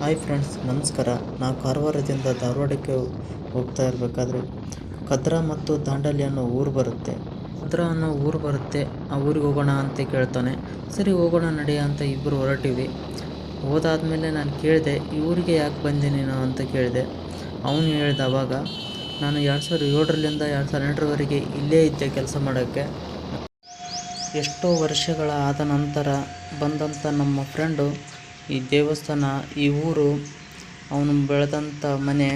Hi friends ನಮಸ್ಕಾರ. ನಾವು ಕಾರವಾರದಿಂದ ಧಾರವಾಡಕ್ಕೆ ಹೋಗ್ತಾ ಇರಬೇಕಾದ್ರೆ ಕದ್ರಾ ಮತ್ತು ದಾಂಡಲಿ ಅನ್ನೋ ಊರು ಬರುತ್ತೆ. ಕದ್ರಾ ಅನ್ನೋ ಊರು ಬರುತ್ತೆ. ಆ ಊರಿಗೆ ಹೋಗೋಣ ಅಂತ ಕೇಳ್ತಾನೆ. ಸರಿ, ಹೋಗೋಣ ನಡೆಯ ಅಂತ ಇಬ್ಬರು ಹೊರಟಿವಿ. ಹೋದಾದಮೇಲೆ ನಾನು ಕೇಳಿದೆ, ಈ ಊರಿಗೆ ಯಾಕೆ ಬಂದೆ ನೀನು ಅಂತ ಕೇಳಿದೆ. ಅವನು ಹೇಳ್ದ, ಅವಾಗ, ನಾನು ಎರಡು ಸಾವಿರದ ಏಳರಿಂದ ಎರಡು ಸಾವಿರದ ಎಂಟರವರೆಗೆ ಇಲ್ಲೇ ಇದ್ದೆ ಕೆಲಸ ಮಾಡೋಕ್ಕೆ. ಎಷ್ಟೋ ವರ್ಷಗಳ ಆದ ನಂತರ ಬಂದಂಥ ನಮ್ಮ ಫ್ರೆಂಡು ಈ ದೇವಸ್ಥಾನ, ಈ ಊರು, ಅವನು ಬೆಳೆದಂಥ ಮನೆ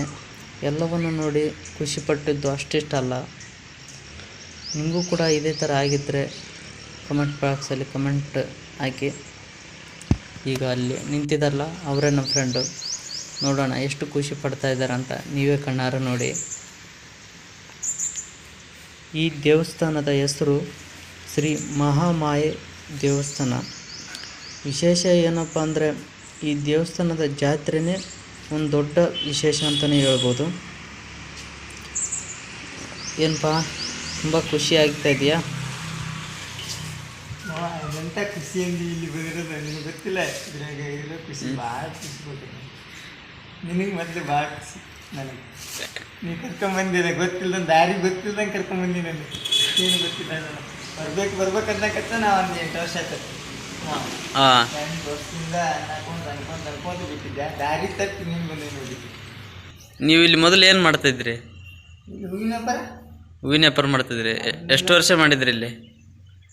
ಎಲ್ಲವನ್ನು ನೋಡಿ ಖುಷಿಪಟ್ಟಿದ್ದು ಅಷ್ಟಿಷ್ಟಲ್ಲ. ನಿಮಗೂ ಕೂಡ ಇದೇ ಥರ ಆಗಿದ್ದರೆ ಕಮೆಂಟ್ ಬಾಕ್ಸಲ್ಲಿ ಕಮೆಂಟ್ ಹಾಕಿ. ಈಗ ಅಲ್ಲಿ ನಿಂತಿದ್ದಾರಲ್ಲ, ಅವರೇ ನಮ್ಮ ಫ್ರೆಂಡು ನೋಡೋಣ, ಎಷ್ಟು ಖುಷಿ ಪಡ್ತಾ ಇದ್ದಾರೆ ಅಂತ ನೀವೇ ಕಣ್ಣಾರು ನೋಡಿ. ಈ ದೇವಸ್ಥಾನದ ಹೆಸರು ಶ್ರೀ ಮಹಾಮಾಯೆ ದೇವಸ್ಥಾನ. ವಿಶೇಷ ಏನಪ್ಪ ಅಂದರೆ ಈ ದೇವಸ್ಥಾನದ ಜಾತ್ರೆನೇ ಒಂದು ದೊಡ್ಡ ವಿಶೇಷ ಅಂತಲೇ ಹೇಳ್ಬೋದು. ಏನಪ್ಪ ತುಂಬ ಖುಷಿ ಆಗ್ತಾ ಇದೆಯಾ? ಎಂತ ಖುಷಿಯಿಂದ ಇಲ್ಲಿ ಬಂದಿರೋದು ನಿನಗೆ ಗೊತ್ತಿಲ್ಲ. ಇದ್ರಾಗ ಇರೋ ಖುಷಿ ಭಾಳ ಖುಷಿ ಕೊಟ್ಟಿದೆ ನಿನಗೆ ಮೊದಲು ಭಾಳ ಖುಷಿ ನನಗೆ. ನೀ ಕರ್ಕೊಂಬಂದಿರ ಗೊತ್ತಿಲ್ಲದಂಗೆ ದಾರಿ ಗೊತ್ತಿಲ್ದಂಗೆ ಕರ್ಕೊಂಬಂದಿ ನನಗೆ ಏನು ಗೊತ್ತಿಲ್ಲ ನನಗೆ. ಬರ್ಬೇಕು ಬರ್ಬೇಕಂದಕತ್ತ ನಾವು ಒಂದು ಎಂಟು ವರ್ಷ ಆಯ್ತು. ಹಾಂ. ನೀವು ಇಲ್ಲಿ ಮೊದಲು ಏನು ಮಾಡ್ತಿದ್ರಿ? ಹೂವಿನ ವ್ಯಾಪಾರ? ಮಾಡ್ತಿದ್ರಿ. ಎಷ್ಟು ವರ್ಷ ಮಾಡಿದ್ರಿ ಇಲ್ಲಿ?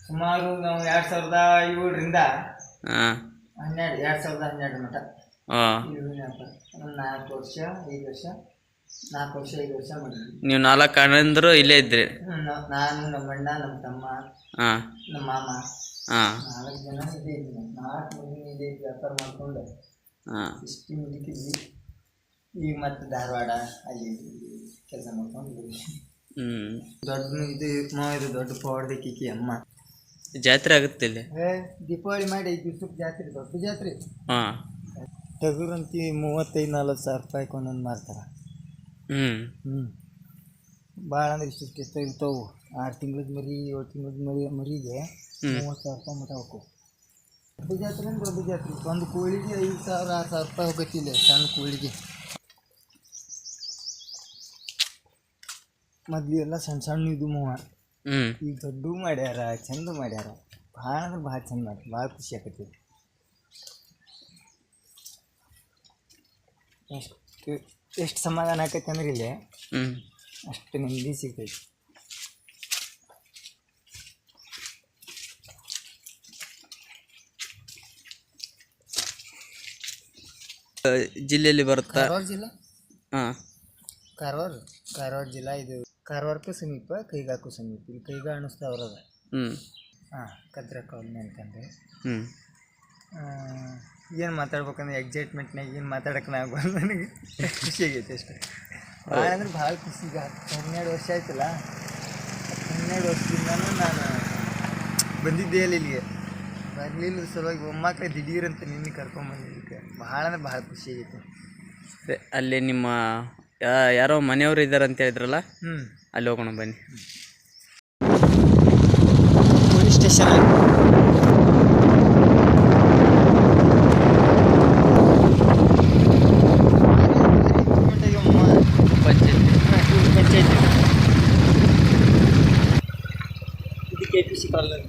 ಸುಮಾರು ನಾವು ಎರಡು ಸಾವಿರದ ಏಳರಿಂದ ಹಾಂ ಹನ್ನೆರಡು ಎರಡು ಸಾವಿರದ ಹನ್ನೆರಡು ಮಟ್ಟ ಹಾಂ ಹೂವಿನ ವ್ಯಾಪಾರ. ನಾಲ್ಕು ವರ್ಷ ಐದು ವರ್ಷ. ನಾಲ್ಕು ವರ್ಷ ಐದು ವರ್ಷ ಮಾಡಿದ್ವಿ. ನೀವು ನಾಲ್ಕು ಅಣ್ಣಂದ್ರು ಇಲ್ಲೇ ಇದ್ರಿ? ಹ್ಮ್, ನಾನು ನಮ್ಮ ಅಣ್ಣ ನಮ್ಮ ತಮ್ಮ ಹಾಂ. ನಮ್ಮ ಮಾಮ. ಹಾ. ನಾಲ್ಕು ಜನ ಇದೇ ಇದ್ವಿ. ನಾಲ್ಕು ಮಂದಿ ಇದೇ ಇದ್ವಿ ವ್ಯಾಪಾರ ಮಾಡ್ಕೊಂಡು. ಹಾಂ. ಇಷ್ಟು ಮುದುಕಿದ್ವಿ ಈಗ ಮತ್ತೆ ಧಾರವಾಡ ಅಲ್ಲಿ ಕೆಲಸ ಮಾಡ್ಕೊಂಡು. ಹ್ಞೂ ದೊಡ್ಡ ಇದು ಇದು ದೊಡ್ಡ ಪವಾಡದಕ್ಕಿಕ್ಕಿ ಅಮ್ಮ. ಜಾತ್ರೆ ಆಗುತ್ತೆ ಇಲ್ಲಿ? ಏ ದೀಪಾವಳಿ ಮಾಡಿ ಐದು ದಿವ್ಸಕ್ಕೆ ಜಾತ್ರೆ ದೊಡ್ಡ ಜಾತ್ರೆ. ಹಾ. ಟಗರಂತಿ ಮೂವತ್ತೈದು ನಲ್ವತ್ತು ಸಾವಿರ ರೂಪಾಯಿ ಒಂದೊಂದು ಮಾರ್ತಾರೆ. ಹ್ಞೂ ಭಾಳ ಅಂದ್ರೆ ಇಷ್ಟು ಇಷ್ಟು ಇರ್ತಾವು. ಆರು ತಿಂಗಳದ ಮರಿ ಏಳು ತಿಂಗಳದ ಮರಿ ಮರಿಗೆ. ಮೂವತ್ತು ಸಾವಿರ ರೂಪಾಯಿ ಮಟ್ಟ ಹೋಗ್ತಾವೆ ದೊಡ್ಡ ಜಾತ್ರೆ ಅಂದ್ರೆ ದೊಡ್ಡ ಜಾತ್ರೆ? ಒಂದು ಕೋಳಿಗೆ ಐದು ಸಾವಿರ ಆರು ಸಾವಿರ ರೂಪಾಯಿ ಹೋಗತ್ತಿಲ್ಲ ಸಣ್ಣ ಕೋಳಿಗೆ. ಮೊದ್ಲು ಎಲ್ಲ ಸಣ್ಣ ಸಣ್ಣ ಇದು ಮೂವ. ಈಗ ದೊಡ್ಡ ಮಾಡ್ಯಾರ ಚಂದ ಮಾಡ್ಯಾರ. ಭಾಳ ಅಂದ್ರೆ ಭಾಳ ಚಂದ ಮಾಡ್ಯಾರ. ಭಾಳ ಖುಷಿ ಆಕತಿ ಎಷ್ಟು ಎಷ್ಟು ಸಮಾಧಾನ ಆಕೈತೆ ಅಂದ್ರೆ ಇಲ್ಲಿ ಹ್ಞೂ ಅಷ್ಟು ನೆಮ್ಮದಿ ಸಿಗ್ತೈತಿ. ಜಿಲ್ಲೆಯಲ್ಲಿ ಬರುತ್ತಾ? ಕಾರವಾರ ಜಿಲ್ಲಾ? ಹಾಂ. ಕಾರವಾರ ಕಾರವಾರ ಜಿಲ್ಲಾ ಇದು ಕಾರವಾರಕ್ಕೂ ಸಮೀಪ ಕೈಗಾಕು ಸಮೀಪ. ಇಲ್ಲಿ ಕೈಗಾ ಅನ್ನಿಸ್ತಾ ಅವ್ರದ ಹ್ಞೂ ಹಾಂ ಕದ್ರ ಕಾಲೋನಿ ಅಂತಂದ್ರೆ ಹ್ಞೂ ಏನು ಮಾತಾಡ್ಬೇಕಂದ್ರೆ ಎಕ್ಸೈಟ್ಮೆಂಟ್ನಾಗ ಏನು ಮಾತಾಡಕ್ಕೆ ನಾವು ನನಗೆ ಖುಷಿ ಆಗೈತೆ ಅಷ್ಟೇ. ಭಾಳ ಅಂದ್ರೆ ಭಾಳ ಖುಷಿ ಈಗ ಹನ್ನೆರಡು ವರ್ಷ ಆಯ್ತಲ್ಲ? ಹನ್ನೆರಡು ವರ್ಷದಿಂದನೂ ನಾನು ಬಂದಿದ್ದೆ ಅಲ್ಲಿ ಇಲ್ಲಿಗೆ. ಬರಲಿಲ್ಲ ಸಲುವಾಗಿ ಒಮ್ಮಕ್ಕ ದಿಢೀರ್ ಅಂತ ನಿನ್ನೆ ಕರ್ಕೊಂಬಂದಿದ್ದಕ್ಕೆ ಭಾಳ ಅಂದ್ರೆ ಭಾಳ ಖುಷಿ ಆಗೈತೆ. ಅಲ್ಲಿ ನಿಮ್ಮ ಯಾರೋ ಮನೆಯವರು ಇದ್ದಾರೆ ಅಂತ ಹೇಳಿದ್ರಲ್ಲ? ಹ್ಞೂ ಅಲ್ಲಿ ಹೋಗೋಣ ಬನ್ನಿ. ಪೊಲೀಸ್ ಸ್ಟೇಷನ್ ಪಂಚಾಯತಿ ಇದು ಕೆ ಪಿ ಸಿ ಕಾಲೋನಿ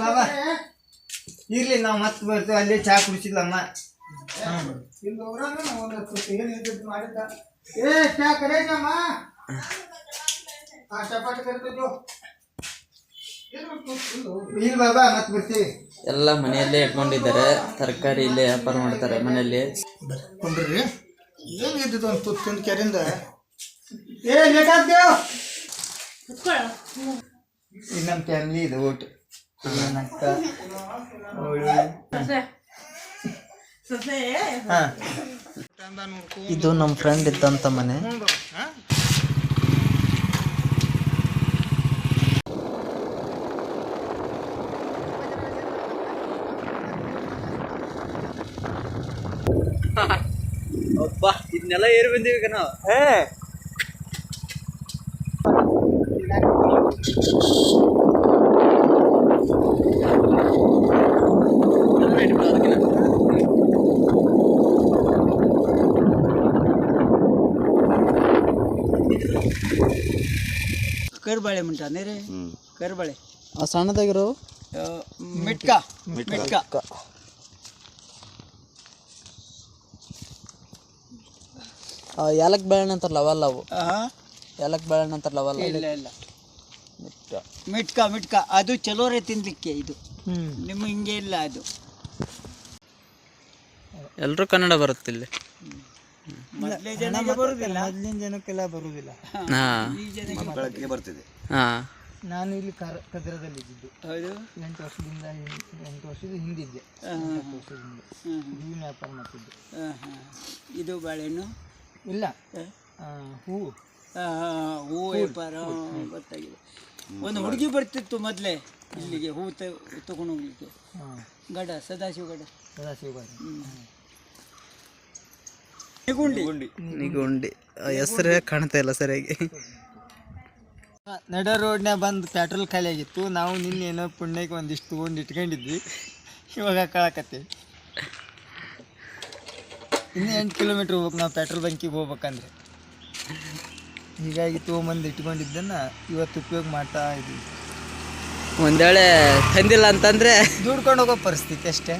ಬಾಬಾ ಇರ್ಲಿ ನಾವು ಮತ್ತೆ ಬರ್ತೀವಿ ಅಲ್ಲಿ ಚಾ ಕುಡಿಸಿಲ್ಲಮ್ಮ ಏ ಚಾ ಕರೇಜಮ್ಮ ಇಲ್ಲ ಬಾಬಾ ಮತ್ತೆ ಬರ್ತೀವಿ. ಎಲ್ಲ ಮನೆಯಲ್ಲೇ ಇಟ್ಕೊಂಡಿದ್ದಾರೆ ತರಕಾರಿ ಇಲ್ಲೇ ವ್ಯಾಪಾರ ಮಾಡ್ತಾರೆ ಮನೆಯಲ್ಲಿ. ಏನು ಇದ್ದಿದ್ದು ಒಂದು ತುತ್ತು ತಿಂದು ಕೆರಿಂದ ಏ ಇದು ನಮ್ಮ ಫ್ಯಾಮ್ಲಿ ಊಟ ಇದು ನಮ್ಮ ಫ್ರೆಂಡ್ ಇದ್ದಂತ ಮನೆ. ಅಬ್ಬಾ ಇದನ್ನೆಲ್ಲ ಏರಿ ಬಂದೀವಿ ಈಗ ನಾವು. ಹೇ ಕರ್ಬಾಳೆ ಮುಂಟ ನೀರೇ? ಕರ್ಬಾಳೆ. ಆ ಸಣ್ಣದಾಗಿರೋ ಮಿಟ್ಕಾ. ಮಿಟ್ಕಾ. ಏಲಕ್ ಬೆಳೆಹಣ್ಣು ಅಂತಾರಲ್ಲ ಅವಲ್ಲ ಅವು. ಹಾ. ಏಲಕ್ ಬೆಳೆಹಣ್ಣು ಅಂತಾರಲ್ಲ ಅವಲ್ಲ. ಇಲ್ಲ ಇಲ್ಲ. ಮಿಟ್ಕ ಮಿಟ್ಕ. ಅದು ಚಲೋರೆ ತಿನ್ಲಿಕ್ಕೆ ಇದು. ನಿಮ್ಮ ಹಿಂಗೆ ಇಲ್ಲ ಅದು. ಎಲ್ಲರೂ ಕನ್ನಡ ಬರುತ್ತೆ ಇಲ್ಲಿ ಮೊದಲೇ ಜನಕ್ಕೆ ಬರುದಿಲ್ಲ. ಮೊದಲಿನ ಜನಕ್ಕೆಲ್ಲ ಬರುವುದಿಲ್ಲ ಹಾಂ. ಈ ಜನಕ್ಕೆ ಹಾಂ. ನಾನು ಇಲ್ಲಿ ಕರ ಕದ್ರದಲ್ಲಿ ಇದ್ದಿದ್ದು ಹೌದು. ಎಂಟು ವರ್ಷದಿಂದ ಎಂಟು ವರ್ಷದ ಹಿಂದಿದ್ದೆ. ವರ್ಷದಿಂದ. ಹೂವಿನ ವ್ಯಾಪಾರ ಮಾಡ್ತಿದ್ದೆ. ಇದು ಬಾಳೆಹಣ್ಣು. ಇಲ್ಲ. ಹೂ. ಹೂವು ಆ, ಹೂ ವ್ಯಾಪಾರ ಗೊತ್ತಾಗಿದೆ. ಒಂದು ಹುಡುಗಿ ಬರ್ತಿತ್ತು ಮೊದಲೇ ಇಲ್ಲಿಗೆ ಹೂ ತಗೊಂಡು ಹೋಗ್ಲಿಕ್ಕೆ. ಗಡ ಸದಾಶಿವ ಗಡ. ಸದಾಶಿವ ಗುಂಡಿ. ನಿಗುಂಡಿ. ಹೆಸರೇ ಕಾಣ್ತಾ ಇಲ್ಲ ಸರಿಯಾಗಿ. ನಡ ರೋಡ್ನ್ಯಾಗ ಬಂದು ಪೆಟ್ರೋಲ್ ಖಾಲಿ ಆಗಿತ್ತು. ನಾವು ನಿನ್ನೆ ಏನೋ ಪುಣ್ಯಕ್ಕೆ ಒಂದಿಷ್ಟು ತೊಗೊಂಡು ಇಟ್ಕೊಂಡಿದ್ವಿ. ಇವಾಗ ಕಳಕತ್ತೀವಿ ಇನ್ನೂ ಎಂಟು ಕಿಲೋಮೀಟ್ರ್ ಹೋಗ್ಬೇಕು ನಾವು ಪೆಟ್ರೋಲ್ ಬಂಕಿಗೆ ಹೋಗ್ಬೇಕಂದ್ರೆ? ಹೀಗಾಗಿ ತೊಗೊಂಬಂದು ಇಟ್ಕೊಂಡಿದ್ದನ್ನು ಇವತ್ತು ಉಪಯೋಗ ಮಾಡ್ತಾ ಇದ್ದೀವಿ ಒಂದೇಳೆ ತಂದಿಲ್ಲ ಅಂತಂದರೆ? ದುಡ್ಕೊಂಡು ಹೋಗೋ ಪರಿಸ್ಥಿತಿ ಅಷ್ಟೇ.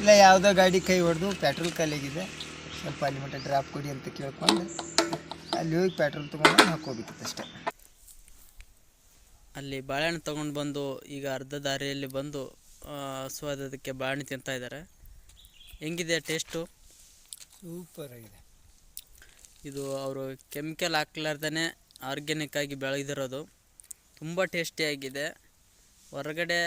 ಇಲ್ಲ ಯಾವುದೋ ಗಾಡಿ ಕೈ ಹೊಡೆದು ಪೆಟ್ರೋಲ್ ಖಾಲಿಯಾಗಿದೆ ಸ್ವಲ್ಪ ಅಲ್ಲಿ ಮಟ್ಟ ಡ್ರಾಪ್ ಕೊಡಿ ಅಂತ ಕೇಳ್ಕೊಂಡು ಅಲ್ಲಿ ಹೋಗಿ ಪೆಟ್ರೋಲ್ ತೊಗೊಂಡು ಹಾಕೋಬೇಕಿತ್ತು ಅಷ್ಟೇ. ಅಲ್ಲಿ ಬಾಳೆಹಣ್ಣು ತೊಗೊಂಡು ಬಂದು ಈಗ ಅರ್ಧ ದಾರಿಯಲ್ಲಿ ಬಂದು ಸ್ವಾದಕ್ಕೆ ಬಾಳೆಹಣ್ಣು ತಿಂತಾ ಇದ್ದಾರೆ ಹೆಂಗಿದೆ ಟೇಸ್ಟು ಸೂಪರ್ ಆಗಿದೆ. ಇದು ಅವರು ಕೆಮಿಕಲ್ ಹಾಕ್ಲಾರ್ದೇ ಆರ್ಗ್ಯಾನಿಕ್ ಆಗಿ ಬೆಳೆದಿರೋದು. ತುಂಬ ಟೇಸ್ಟಿಯಾಗಿದೆ ಹೊರಗಡೆ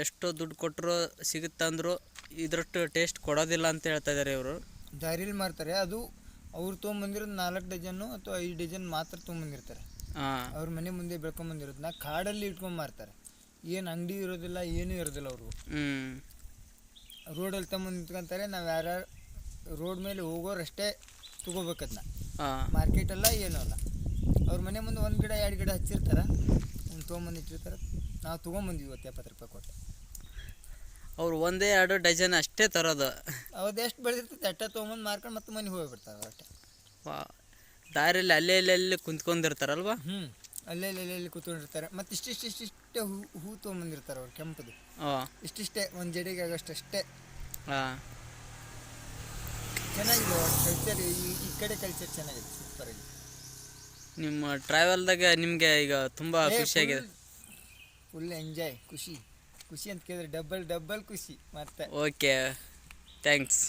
ಎಷ್ಟು ದುಡ್ಡು ಕೊಟ್ಟರು ಸಿಗುತ್ತಂದ್ರೂ ಇದರಷ್ಟು ಟೇಸ್ಟ್ ಕೊಡೋದಿಲ್ಲ ಅಂತ ಹೇಳ್ತಾ ಇದ್ದಾರೆ ಇವರು. ದಾರಿಲಿ ಮಾರ್ತಾರೆ ಅದು ಅವ್ರು ತೊಗೊಂಬಂದಿರೋದು ನಾಲ್ಕು ಡಜನ್ನು ಅಥವಾ ಐದು ಡಜನ್ ಮಾತ್ರ ತೊಗೊಂಬಂದಿರ್ತಾರೆ. ಹಾಂ. ಅವ್ರ ಮನೆ ಮುಂದೆ ಬೆಳ್ಕೊಂಬಂದಿರೋದನ್ನ ಕಾಡಲ್ಲಿ ಇಟ್ಕೊಂಡು ಮಾರ್ತಾರೆ. ಏನು ಅಂಗಡಿ ಇರೋದಿಲ್ಲ ಏನೂ ಇರೋದಿಲ್ಲ ಅವ್ರಿಗೂ. ಹ್ಞೂ ರೋಡಲ್ಲಿ ತಗೊಂಬಂದು ನಿಂತ್ಕೊಂತಾರೆ. ನಾವು ಯಾರ್ಯಾರು ರೋಡ್ ಮೇಲೆ ಹೋಗೋರಷ್ಟೇ ತೊಗೋಬೇಕದನ್ನ ಮಾರ್ಕೆಟ್ ಅಲ್ಲ ಏನೂ ಅಲ್ಲ. ಅವ್ರ ಮನೆ ಮುಂದೆ ಒಂದು ಗಿಡ ಎರಡು ಗಿಡ ಹಚ್ಚಿರ್ತಾರೆ. ಒಂದು ತೊಗೊಂಬಂದು ಇಟ್ಟಿರ್ತಾರೆ. ನಾವು ತೊಗೊಂಬಂದ್ವಿ ಇವತ್ತು ಎಪ್ಪತ್ತು ರೂಪಾಯಿ ಕೊಟ್ಟು. ಅವ್ರು ಒಂದೇ ಎರಡು ಡಜನ್ ಅಷ್ಟೇ ತರೋದು. ಅವ್ರದ್ದು ಎಷ್ಟು ಬೆಳೆದಿರ್ತೈತೆ ಅಟ್ಟ ತೊಗೊಂಬಂದು ಮಾರ್ಕೊಂಡು ಮತ್ತೆ ಮನೆಗೆ ಹೋಗ್ಬಿಡ್ತಾರೆ ಅಷ್ಟೇ ವಾ ದಾರಿಯಲ್ಲಿ ಅಲ್ಲೇ ಅಲ್ಲೇ ಅಲ್ಲಿ ಕುಂತ್ಕೊಂಡಿರ್ತಾರಲ್ವಾ? ಹ್ಞೂ ಅಲ್ಲೇ ಅಲ್ಲೇ ಅಲ್ಲಿ ಕೂತ್ಕೊಂಡಿರ್ತಾರೆ ಮತ್ತು ಇಷ್ಟಿಷ್ಟು ಇಷ್ಟಿಷ್ಟೇ ಹೂ ಹೂ ತೊಗೊಂಬಂದಿರ್ತಾರೆ ಅವ್ರು ಕೆಂಪದು. ಹಾಂ. ಇಷ್ಟಿಷ್ಟೇ ಒಂದು ಜಡೆಗೆ ಆಗೋಷ್ಟು ಅಷ್ಟೇ ಹಾಂ. ಚೆನ್ನಾಗಿದೆ ಕಲ್ಚರ್ ಈ ಈ ಕಡೆ ಕಲ್ಚರ್ ಚೆನ್ನಾಗಿದೆ ಸೂಪರ್ ಆಗಿದೆ. ನಿಮ್ಮ ಟ್ರಾವೆಲ್ದಾಗ ನಿಮಗೆ ಈಗ ತುಂಬ ಖುಷಿಯಾಗಿದೆ ಫುಲ್ ಎಂಜಾಯ್ ಖುಷಿ. ಖುಷಿ ಅಂತ ಕೇಳಿದ್ರೆ ಡಬಲ್ ಡಬಲ್ ಖುಷಿ ಮತ್ತೆ. Okay thanks